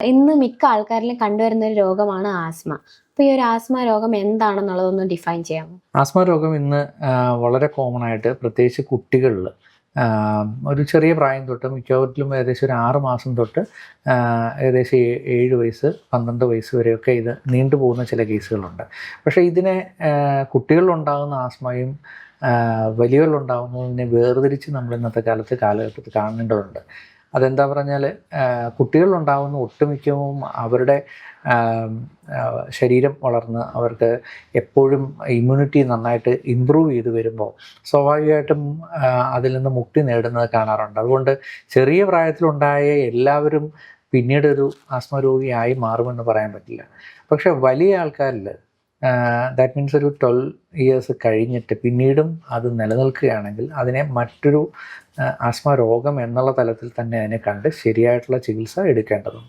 ഇന്ന് മിക്ക ആൾക്കാരിലും കണ്ടുവരുന്ന ഒരു രോഗമാണ് ആസ്മ. അപ്പൊ ഈ ഒരു ആസ്മ രോഗം എന്താണെന്നുള്ളതൊന്ന് ഡിഫൈൻ ചെയ്യാമോ? ആസ്മ രോഗം ഇന്ന് വളരെ കോമൺ ആയിട്ട് പ്രത്യേകിച്ച് കുട്ടികളിൽ ഒരു ചെറിയ പ്രായം തൊട്ട് മിക്കവരിലും ഏകദേശം ഒരു ആറ് മാസം തൊട്ട് ഏകദേശം ഏഴ് വയസ്സ് പന്ത്രണ്ട് വയസ്സ് വരെയൊക്കെ ഇത് നീണ്ടുപോകുന്ന ചില കേസുകളുണ്ട്. പക്ഷേ ഇതിനെ കുട്ടികളിലുണ്ടാകുന്ന ആസ്മയും വലിയവരിലുണ്ടാകുന്നതിനെ വേർതിരിച്ച് നമ്മൾ ഇന്നത്തെ കാലത്ത് കാലഘട്ടത്തിൽ കാണേണ്ടതുണ്ട്. അതെന്താ പറഞ്ഞാൽ കുട്ടികളിലുണ്ടാകുന്ന ഒട്ടുമിക്കവും അവരുടെ ശരീരം വളർന്ന് അവർക്ക് എപ്പോഴും ഇമ്മ്യൂണിറ്റി നന്നായിട്ട് ഇമ്പ്രൂവ് ചെയ്ത് വരുമ്പോൾ സ്വാഭാവികമായിട്ടും അതിൽ നിന്ന് മുക്തി നേടുന്നത് കാണാറുണ്ട്. അതുകൊണ്ട് ചെറിയ പ്രായത്തിലുണ്ടായ എല്ലാവരും പിന്നീടൊരു ആസ്മ രോഗിയായി മാറുമെന്ന് പറയാൻ പറ്റില്ല. പക്ഷെ വലിയ ആൾക്കാരിൽ ദാറ്റ് മീൻസ് ഒരു ട്വൽവ് ഇയേഴ്സ് കഴിഞ്ഞിട്ട് പിന്നീടും അത് നിലനിൽക്കുകയാണെങ്കിൽ അതിനെ മറ്റൊരു ആസ്മ രോഗം എന്നുള്ള തലത്തിൽ തന്നെ അതിനെ കണ്ട് ശരിയായിട്ടുള്ള ചികിത്സ എടുക്കേണ്ടതുണ്ട്.